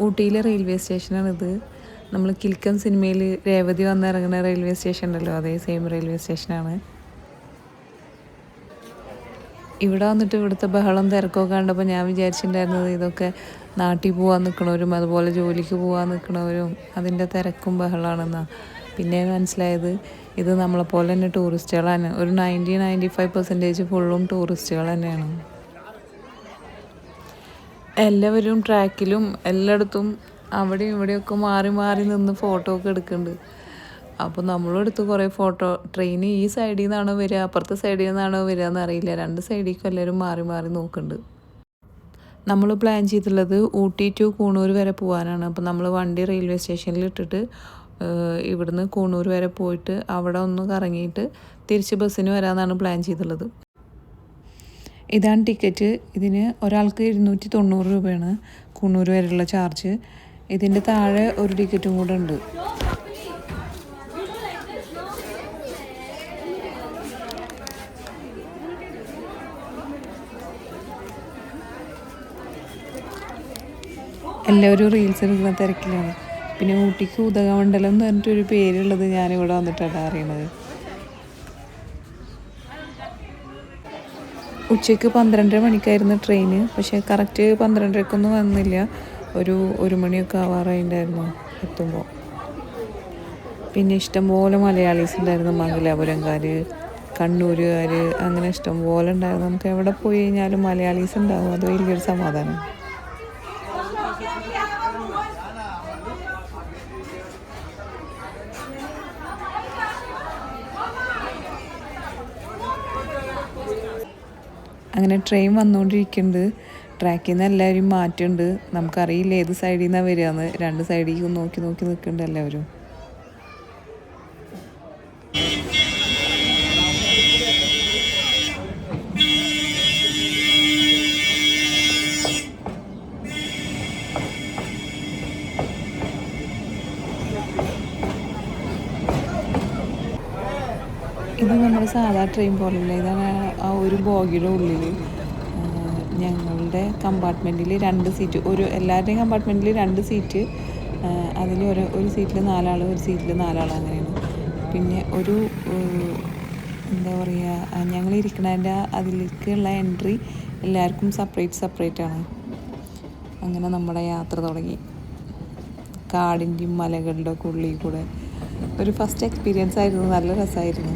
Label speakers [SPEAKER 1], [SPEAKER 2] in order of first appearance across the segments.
[SPEAKER 1] ഊട്ടിയിലെ railway സ്റ്റേഷനാണിത് നമ്മൾ കിൽക്കം സിനിമയിൽ Revathi വന്നിറങ്ങുന്ന railway station ഉണ്ടല്ലോ അതേ സെയിം റെയിൽവേ സ്റ്റേഷനാണ് ഇവിടെ വന്നിട്ട് ഇവിടുത്തെ ബഹളം തിരക്കൊക്കെ കണ്ടപ്പോൾ ഞാൻ വിചാരിച്ചിട്ടുണ്ടായിരുന്നത് ഇതൊക്കെ നാട്ടിൽ പോകാൻ നിൽക്കണവരും അതുപോലെ ജോലിക്ക് പോകാൻ നിൽക്കണവരും അതിന്റെ തിരക്കും ബഹളമാണെന്നാണ് പിന്നെ മനസ്സിലായത് ഇത് നമ്മളെപ്പോലെ തന്നെ ടൂറിസ്റ്റുകളാണ് ഒരു നയന്റി നയന്റി ഫൈവ് പെർസെന്റേജ് ഫുള്ളും ടൂറിസ്റ്റുകൾ തന്നെയാണ്. എല്ലാവരും ട്രാക്കിലും എല്ലായിടത്തും അവിടെയും ഇവിടെയൊക്കെ മാറി മാറി നിന്ന് ഫോട്ടോ ഒക്കെ എടുക്കുന്നുണ്ട് അപ്പോൾ നമ്മളും എടുത്ത് കുറേ ഫോട്ടോ ട്രെയിൻ ഈ സൈഡിൽ നിന്നാണോ വരിക അപ്പുറത്തെ സൈഡിൽ നിന്നാണോ വരിക എന്നറിയില്ല. രണ്ട് സൈഡിലേക്കും എല്ലാവരും മാറി മാറി നോക്കുന്നുണ്ട് നമ്മൾ പ്ലാൻ ചെയ്തിട്ടുള്ളത് ഊട്ടി ടു കൂണൂർ വരെ പോകാനാണ് അപ്പോൾ നമ്മൾ വണ്ടി റെയിൽവേ സ്റ്റേഷനിൽ ഇട്ടിട്ട് ഇവിടുന്ന് കൂണൂർ വരെ പോയിട്ട് അവിടെ ഒന്ന് കറങ്ങിയിട്ട് തിരിച്ച് ബസ്സിന് വരാമെന്നാണ് പ്ലാൻ ചെയ്തിട്ടുള്ളത്. ഇതാണ് ടിക്കറ്റ്. ഇതിന് ഒരാൾക്ക് ഇരുന്നൂറ്റി തൊണ്ണൂറ് രൂപയാണ് കുണ്ണൂർ വരെയുള്ള ചാർജ്. ഇതിന്റെ താഴെ ഒരു ടിക്കറ്റും കൂടെ ഉണ്ട്. എല്ലാവരും റീൽസ് എടുക്കുന്ന തിരക്കിലാണ്. പിന്നെ ഊട്ടിക്ക് ഉദകമണ്ഡലം എന്ന് പറഞ്ഞിട്ടൊരു പേരുള്ളത് ഞാനിവിടെ വന്നിട്ടാണ് അറിയണത്. ഉച്ചയ്ക്ക് പന്ത്രണ്ടര മണിക്കായിരുന്നു ട്രെയിന്. പക്ഷേ കറക്റ്റ് പന്ത്രണ്ടരക്കൊന്നും വന്നില്ല. ഒരു ഒരു മണിയൊക്കെ ആവാറായിട്ടുണ്ടായിരുന്നു എത്തുമ്പോൾ പിന്നെ ഇഷ്ടംപോലെ മലയാളീസ് ഉണ്ടായിരുന്നു മംഗലാപുരംകാർ കണ്ണൂരുകാർ അങ്ങനെ ഇഷ്ടംപോലെ ഉണ്ടായിരുന്നു. നമുക്ക് എവിടെ പോയി കഴിഞ്ഞാലും മലയാളീസ് ഉണ്ടാവും. അത് വലിയൊരു സമാധാനം. അങ്ങനെ ട്രെയിൻ വന്നുകൊണ്ടിരിക്കുന്നുണ്ട് ട്രാക്കിൽ നിന്ന് എല്ലാവരും മാറ്റുന്നുണ്ട് നമുക്കറിയില്ല ഏത് സൈഡിൽ നിന്നാണ് വരികയെന്ന് രണ്ട് സൈഡിലേക്കും നോക്കി നോക്കി നിൽക്കുന്നുണ്ട് എല്ലാവരും. ഇത് നമ്മുടെ സാധാ ട്രെയിൻ പോലല്ല ഇതാണ് ആ ഒരു ബോഗിയുടെ ഉള്ളിൽ ഞങ്ങളുടെ കമ്പാർട്ട്മെന്റിൽ രണ്ട് സീറ്റ് ഒരു എല്ലാവരുടെയും കമ്പാർട്ട്മെന്റിൽ രണ്ട് സീറ്റ് അതിൽ ഒരു ഒരു സീറ്റിൽ നാലാൾ ഒരു സീറ്റിൽ നാലാൾ അങ്ങനെയാണ്. പിന്നെ ഒരു എന്താ പറയുക ഞങ്ങൾ ഇരിക്കണതിന്റെ അതിലേക്കുള്ള എൻട്രി എല്ലാവർക്കും സെപ്പറേറ്റ് സെപ്പറേറ്റ് ആണ്. അങ്ങനെ നമ്മുടെ യാത്ര തുടങ്ങി. കാടിന്റെയും മലകളുടെ ഒക്കെ ഉള്ളിൽ കൂടെ. ഒരു ഫസ്റ്റ് എക്സ്പീരിയൻസ് ആയിരുന്നു. നല്ല രസമായിരുന്നു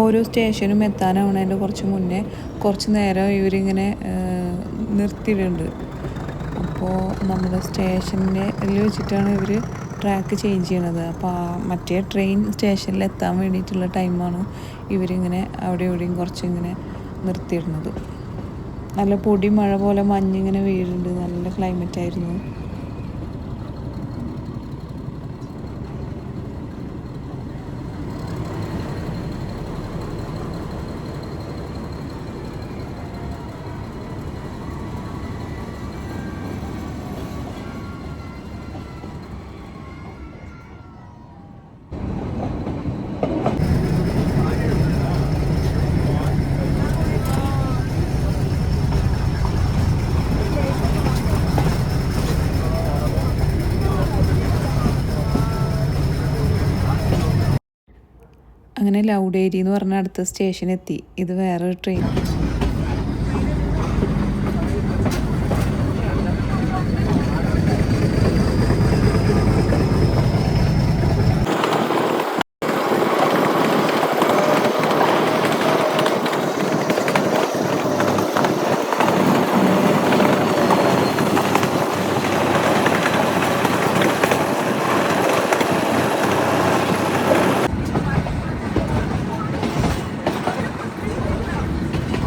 [SPEAKER 1] ഓരോ സ്റ്റേഷനും എത്താനാവണതിന്റെ കുറച്ച് മുന്നേ. കുറച്ച് നേരം ഇവരിങ്ങനെ നിർത്തിയിട്ടുണ്ട്. അപ്പോൾ നമ്മുടെ സ്റ്റേഷനിൽ വെച്ചിട്ടാണ് ഇവർ ട്രാക്ക് ചേഞ്ച് ചെയ്യണത്. അപ്പോൾ മറ്റേ ട്രെയിൻ സ്റ്റേഷനിൽ എത്താൻ വേണ്ടിയിട്ടുള്ള ടൈമാണ് ഇവരിങ്ങനെ അവിടെ ഇവിടെയും കുറച്ചിങ്ങനെ നിർത്തിയിടുന്നത്. നല്ല പൊടി മഴ പോലെ മഞ്ഞിങ്ങനെ വീഴുന്നുണ്ട്. നല്ല ക്ലൈമറ്റ് അങ്ങനെ ലൗഡേരി എന്ന് പറഞ്ഞ അടുത്ത സ്റ്റേഷൻ എത്തി ഇത് വേറൊരു ട്രെയിൻ.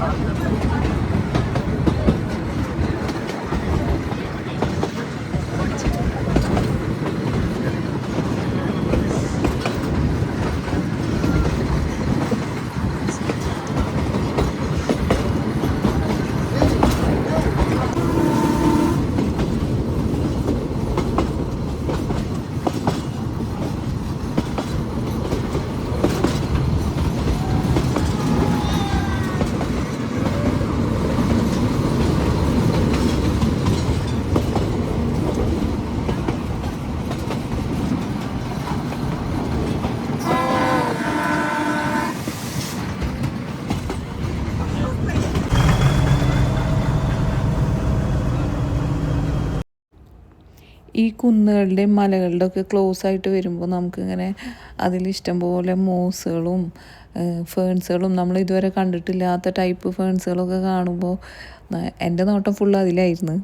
[SPEAKER 1] Thank you. ഈ കുന്നുകളുടെയും മലകളുടെ ഒക്കെ ക്ലോസ് ആയിട്ട് വരുമ്പോൾ നമുക്കിങ്ങനെ അതിൽ ഇഷ്ടംപോലെ മോസുകളും ഫേൺസുകളും നമ്മൾ ഇതുവരെ കണ്ടിട്ടില്ലാത്ത ടൈപ്പ് ഫേൺസുകളൊക്കെ കാണുമ്പോൾ എന്റെ നോട്ടം ഫുൾ അതിലായിരുന്നു.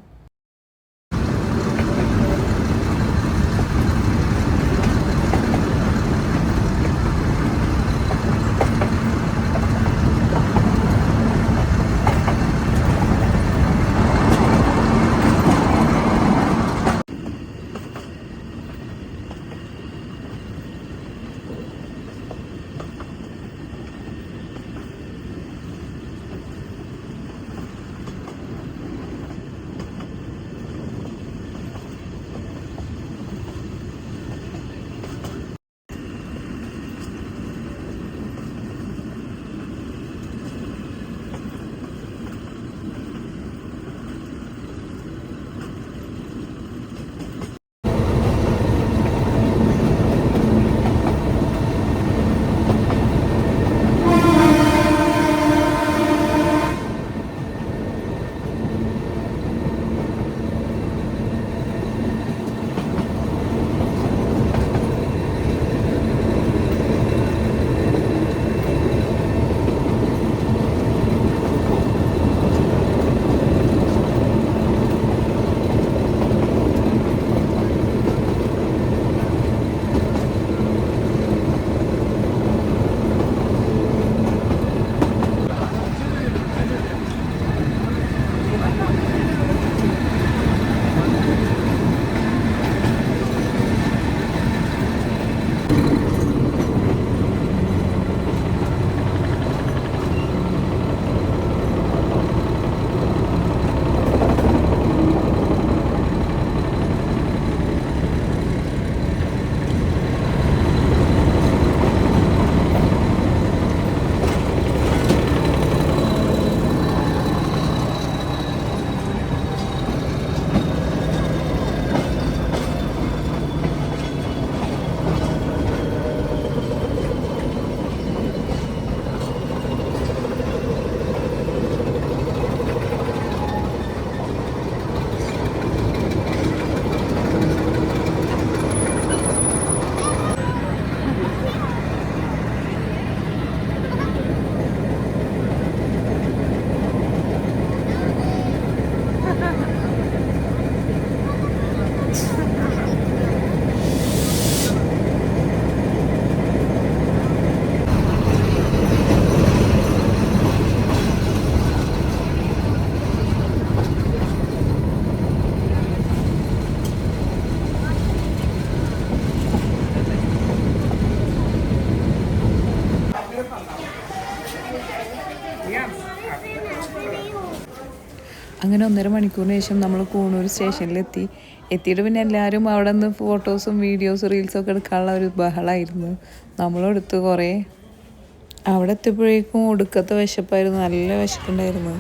[SPEAKER 1] അങ്ങനെ ഒന്നര മണിക്കൂറിന് ശേഷം നമ്മൾ കൂണൂർ സ്റ്റേഷനിലെത്തി. എത്തിയിട്ട് പിന്നെ എല്ലാവരും അവിടെ നിന്ന് ഫോട്ടോസും വീഡിയോസും റീൽസും ഒക്കെ എടുക്കാനുള്ള ഒരു ബഹളമായിരുന്നു നമ്മളെടുത്ത് കുറേ അവിടെ എത്തിയപ്പോഴേക്കും ഒടുക്കത്തെ വിശപ്പായിരുന്നു. നല്ല വിശപ്പുണ്ടായിരുന്നു.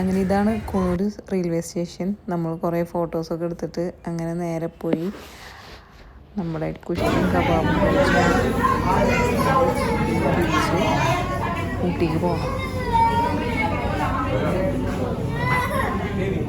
[SPEAKER 1] അങ്ങനെ ഇതാണ് കൂണൂർ റെയിൽവേ സ്റ്റേഷൻ നമ്മൾ കുറേ ഫോട്ടോസൊക്കെ എടുത്തിട്ട് അങ്ങനെ നേരെ പോയി. നമ്മുടെ കുഷിയും കബാബും ഊട്ടിക്ക് പോകണം தேவி